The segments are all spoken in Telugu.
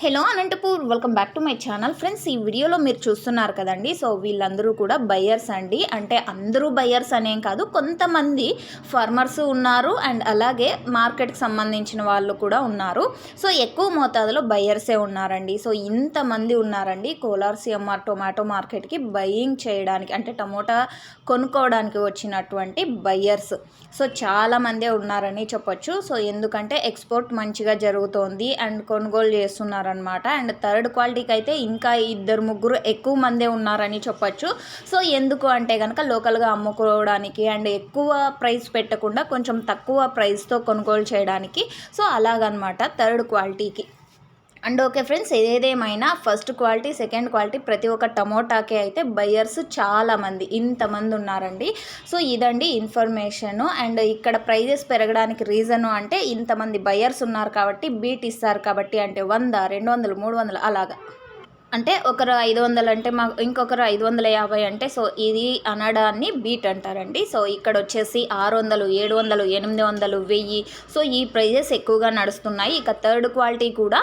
Hello Anantapur welcome back to my channel. Friends ఈ వీడియోలో మీరు చూస్తున్నారు కదండి. సో వీళ్ళందరూ కూడా బయ్యర్స్ అండి. అంటే అందరూ బయ్యర్స్ అనేం కాదు కొంతమంది ఫార్మర్స్ ఉన్నారు అండ్ అలాగే మార్కెట్కి సంబంధించిన వాళ్ళు కూడా ఉన్నారు. సో ఎక్కువ మోతాదులో బయ్యర్సే ఉన్నారండి. సో ఇంతమంది ఉన్నారండి కోలార్ సిఎంఆర్ టొమాటో మార్కెట్కి బయ్యింగ్ చేయడానికి అంటే టమోటా కొనుక్కోవడానికి వచ్చినటువంటి బయ్యర్స్ సో చాలామందే ఉన్నారని చెప్పొచ్చు. సో ఎందుకంటే ఎక్స్పోర్ట్ మంచిగా జరుగుతోంది అండ్ కొనుగోలు చేస్తున్నారు ఉన్నారనమాట అండ్ థర్డ్ క్వాలిటీకి అయితే ఇంకా ఇద్దరు ముగ్గురు ఎక్కువ మందే ఉన్నారని చెప్పొచ్చు. సో ఎందుకు అంటే కనుక లోకల్గా అమ్ముకోవడానికి అండ్ ఎక్కువ ప్రైస్ పెట్టకుండా కొంచెం తక్కువ ప్రైస్తో కొనుగోలు చేయడానికి. సో అలాగనమాట థర్డ్ క్వాలిటీకి. అండ్ ఓకే ఫ్రెండ్స్ ఏదేమైనా ఫస్ట్ క్వాలిటీ సెకండ్ క్వాలిటీ ప్రతి ఒక్క టమోటాకే అయితే బయ్యర్స్ చాలామంది ఇంతమంది ఉన్నారండి. సో ఇదండి ఇన్ఫర్మేషన్. అండ్ ఇక్కడ ప్రైజెస్ పెరగడానికి రీజను అంటే ఇంతమంది బయ్యర్స్ ఉన్నారు కాబట్టి బీట్ ఇస్తారు కాబట్టి అంటే వంద రెండు వందలు మూడు వందలు అలాగా. అంటే ఒకరు ఐదు వందలు అంటే మా ఇంకొకరు ఐదు వందల యాభై అంటే సో ఇది అనడాన్ని బీట్ అంటారండి. సో ఇక్కడ వచ్చేసి ఆరు వందలు ఏడు వందలు ఎనిమిది వందలు వెయ్యి. సో ఈ ప్రైజెస్ ఎక్కువగా నడుస్తున్నాయి. ఇక థర్డ్ క్వాలిటీ కూడా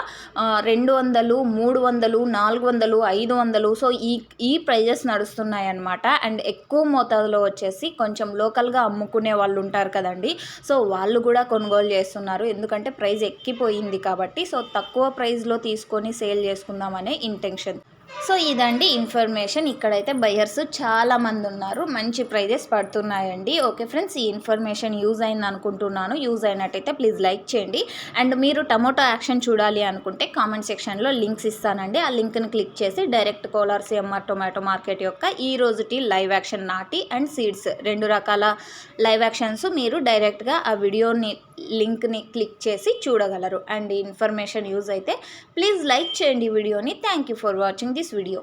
రెండు వందలు మూడు వందలు నాలుగు వందలు ఐదు వందలు. సో ఈ ఈ ప్రైజెస్ నడుస్తున్నాయి అన్నమాట. అండ్ ఎక్కువ మోతాదులో వచ్చేసి కొంచెం లోకల్గా అమ్ముకునే వాళ్ళు ఉంటారు కదండి. సో వాళ్ళు కూడా కొనుగోలు చేస్తున్నారు. ఎందుకంటే ప్రైస్ ఎక్కిపోయింది కాబట్టి సో తక్కువ ప్రైస్లో తీసుకొని సేల్ చేసుకుందామనే ఇంటెన్షన్ సో ఇదండి ఇన్ఫర్మేషన్. ఇక్కడైతే బయర్స్ చాలామంది ఉన్నారు. మంచి ప్రైజెస్ పడుతున్నాయండి. ఓకే ఫ్రెండ్స్ ఈ ఇన్ఫర్మేషన్ యూజ్ అయింది అనుకుంటున్నాను. యూజ్ అయినట్టయితే ప్లీజ్ లైక్ చేయండి. అండ్ మీరు టమోటో యాక్షన్ చూడాలి అనుకుంటే కామెంట్ సెక్షన్లో లింక్స్ ఇస్తానండి. ఆ లింక్ని క్లిక్ చేసి direct Kolar CMR tomato market యొక్క ఈ రోజుటి లైవ్ యాక్షన్ నాటి అండ్ సీడ్స్. రెండు రకాల లైవ్ యాక్షన్స్ మీరు డైరెక్ట్గా ఆ వీడియోని లింక్ని క్లిక్ చేసి చూడగలరు. అండ్ ఇన్ఫర్మేషన్ యూజ్ అయితే ప్లీజ్ లైక్ చేయండి వీడియోని. Thank you for watching this video.